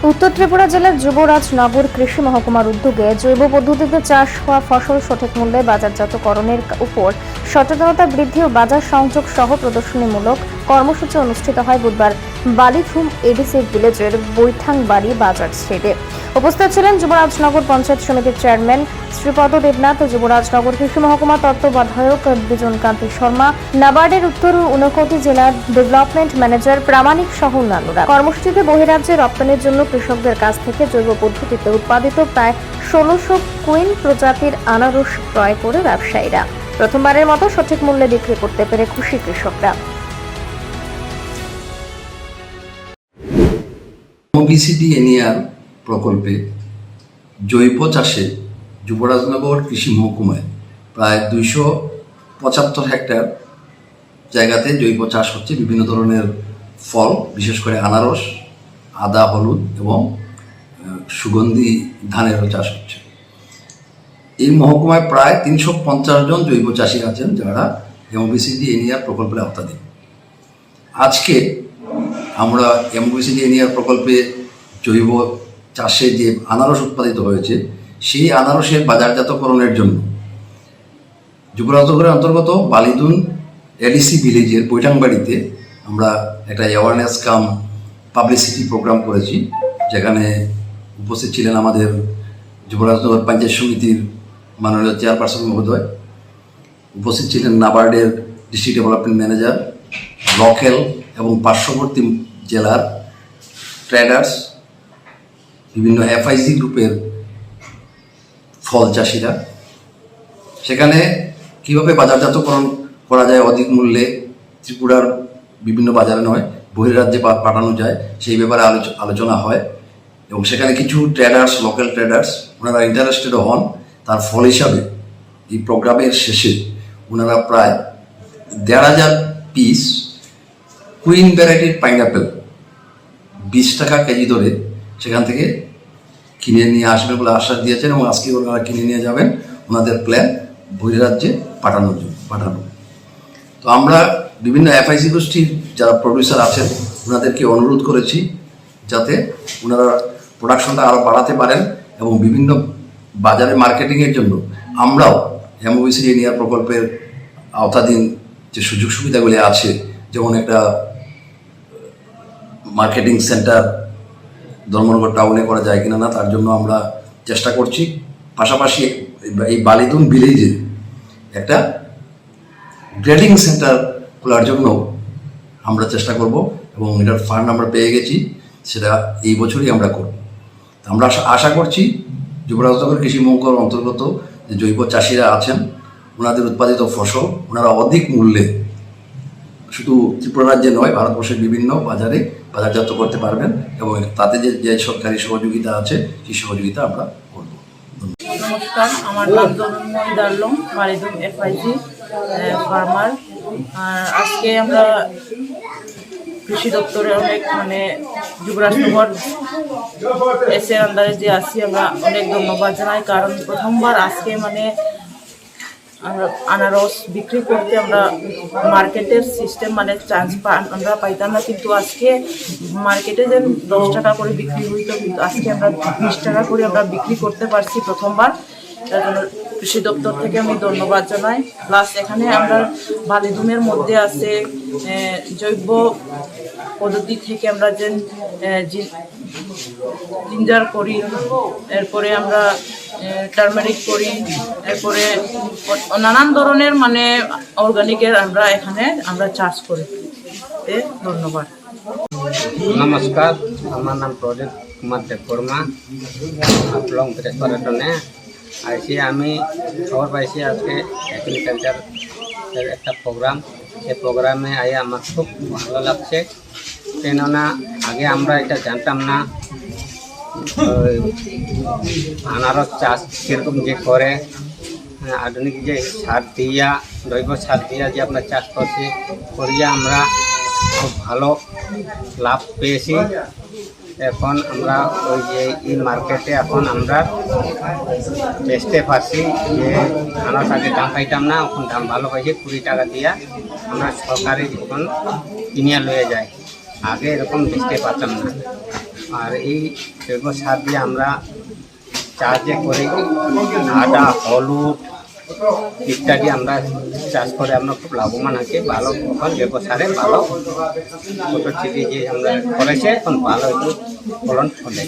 উত্তর ত্রিপুরা জেলার যুবরাজনগর কৃষি মহকুমার উদ্যোগে জৈব পদ্ধতিতে চাষ হওয়া ফসল সঠিক মূল্যে বাজারজাতকরণের উপর সচেতনতা বৃদ্ধি ও বাজার সংযোগ সহ প্রদর্শনীমূলক কর্মসূচি অনুষ্ঠিত হয় বুধবার বালিথুম এডিসি ভিলেজের বৈঠাংবাড়ি বাজার ছেড়ে উপস্থিত ছিলেন যুবরাজনগর পঞ্চায়েত সমিতির চেয়ারম্যান শ্রীপদ দেবনাথ, যুবরাজনগর কৃষি মহকুমা তত্ত্বাবধায়ক বিজন কান্তি শর্মা, নাবার্ডের উত্তর ও ঊনকোটি জেলার ডেভেলপমেন্ট ম্যানেজার প্রামাণিক সহ অন্যান্যরা। কর্মসূচিতে বহিরাজ্যে রপ্তানির জন্য কৃষকদের কাছ থেকে জৈব পদ্ধতিতে উৎপাদিত প্রায় ষোলোশো কুইন প্রজাতির আনারস ক্রয় করে ব্যবসায়ীরা। প্রথমবারের মতো সঠিক মূল্যে বিক্রি করতে পেরে খুশি কৃষকরা। ওবিসিডি এনিয়ার প্রকল্পে জৈব চাষে যুবরাজনগর কৃষি মহকুমায় প্রায় দুইশো পঁচাত্তর হেক্টর জায়গাতে জৈব চাষ হচ্ছে। বিভিন্ন ধরনের ফল, বিশেষ করে আনারস, আদা, হলুদ এবং সুগন্ধি ধানেরও চাষ হচ্ছে। এই মহকুমায় প্রায় তিনশো পঞ্চাশ জন জৈব চাষি আছেন যারা এমবিসিডি এনিয়ার প্রকল্পের আওতাধীন। আজকে আমরা এমবিসিডি এনিয়ার প্রকল্পে জৈব চাষে যে আনারস উৎপাদিত হয়েছে, সেই আনারসের বাজারজাতকরণের জন্য যুবরাজনগরের অন্তর্গত বালিদুন এডিসি ভিলেজের বৈঠাংবাড়িতে আমরা একটা অ্যাওয়ারনেস কাম পাবলিসিটি প্রোগ্রাম করেছি, যেখানে উপস্থিত ছিলেন আমাদের যুবরাজনগর পঞ্চায়েত সমিতির মাননীয় চেয়ারপারসন মহোদয়, উপস্থিত ছিলেন নাবার্ডের ডিস্ট্রিক্ট ডেভেলপমেন্ট ম্যানেজার লকেল এবং পার্শ্ববর্তী জেলার ট্রেডার্স বিভিন্ন এফআইসি গ্রুপের ফল চাষিরা। সেখানে কীভাবে বাজারজাতকরণ করা যায় অধিক মূল্যে? ত্রিপুরার বিভিন্ন বাজারে নয়, বহিরাজ্যে পাঠানো যায়, সেই ব্যাপারে আলোচ- আলোচনা হয়। এবং সেখানে কিছু ট্রেডার্স লোকাল ট্রেডার্স ওনারা ইন্টারেস্টেড হন। তার ফল হিসাবে এই প্রোগ্রামের শেষে ওনারা প্রায় দেড় হাজার পিস কুইন ভ্যারাইটির পাইনাপেল বিশ টাকা কেজি ধরে সেখান থেকে কিনে নিয়ে আসবেন বলে আশ্বাস দিয়েছেন এবং আজকে ওনারা কিনে নিয়ে যাবেন। ওনাদের প্ল্যান বহিরাজ্যে পাঠানোর জন্য, পাঠানো। তো আমরা বিভিন্ন এফআইসি গোষ্ঠীর যারা প্রডিউসার আছেন, ওনাদেরকে অনুরোধ করেছি যাতে ওনারা প্রোডাকশনটা আরও বাড়াতে পারেন এবং বিভিন্ন বাজারে মার্কেটিংয়ের জন্য আমরাও এমওবিসি এনিয়ার প্রকল্পের আওতাধীন যে সুযোগ সুবিধাগুলি আছে, যেমন একটা মার্কেটিং সেন্টার ধর্মনগর টাউনে করা যায় কিনা না, তার জন্য আমরা চেষ্টা করছি। পাশাপাশি এই বালিদুন ভিলেজে একটা গ্রেডিং সেন্টার খোলার জন্য আমরা চেষ্টা করব এবং এটার ফান্ড আমরা পেয়ে গেছি, সেটা এই বছরই আমরা করব। আমরা আশা- করছি যুবরাজনগর কৃষি মহকুমার অন্তর্গত যে জৈব চাষিরা আছেন, ওনাদের উৎপাদিত ফসল, ওনারা অধিক মূল্যে শুধু ত্রিপুরা রাজ্যে নয়, ভারতবর্ষের বিভিন্ন বাজারে বাজারজাত করতে পারবেন এবং তাতে যে যে সরকারি সহযোগিতা আছে, সেই সহযোগিতা আমরা করব। নমস্কার, আমার নাম মারিদুম এফআইজি ফার্মার। আর আজকে আমরা কৃষি দপ্তরে অনেক মানে যুবরাজনগর এস এর আন্ডারে যে আছি। আমরা অনেক ধন্যবাদ জানাই। কারণ প্রথমবার আজকে মানে আমরা আনারস বিক্রি করতে আমরা মার্কেটের সিস্টেম মানে চান্স আমরা পাইতাম না, কিন্তু আজকে মার্কেটে যেন দশ টাকা করে বিক্রি হইতো, কিন্তু আজকে আমরা বিশ টাকা করে আমরা বিক্রি করতে পারছি প্রথমবার। তার জন্য কৃষি দপ্তর থেকে আমি ধন্যবাদ জানাই। প্লাস এখানে আমরা বালিদুমের মধ্যে আছে জৈব পদ্ধতি থেকে আমরা যে জিঞ্জার করি, এরপরে আমরা টার্মারিক করি, এরপরে নানান ধরনের মানে অর্গানিকের আমরা এখানে আমরা চাষ করি। ধন্যবাদ। নমস্কার, আমার নাম প্রদীপ কুমার দেববর্মা আপলং রেস্টুরেন্টনে আইসি আমি। খবর পাইছি আজকে এগ্রিকালচার একটা প্রোগ্রাম এই প্রোগ্রামে আই আমার খুব ভালো লাগছে। কেননা আগে আমরা এটা জানতাম না। আনারস চাষ কীরকম যে করে হ্যাঁ, আধুনিক যে সার দিয়া জৈব সার দিয়া যে আমরা চাষ করছি করিয়া আমরা খুব ভালো লাভ পেয়েছি। এখন আমরা ওই যে এই মার্কেটে এখন আমরা বেচতে পারছি যে আনারস আগে দাম পাইতাম না এখন দাম ভালো পাইছি কুড়ি টাকা দিয়া আমরা সরকারি এখন কিনিয়া লয়ে যাই আগে এরকম বেচতে পারতাম না। আর এই জৈব সার দিয়ে আমরা চাষ যে করি আটা হলুদ ইত্যাদি আমরা চাষ করে আমরা খুব লাভবান আছি। ভালো এখন জৈব সারে, ভালো ছোটো চিঠি যে আমরা করেছে, এখন ভালো একটু ফলন হলে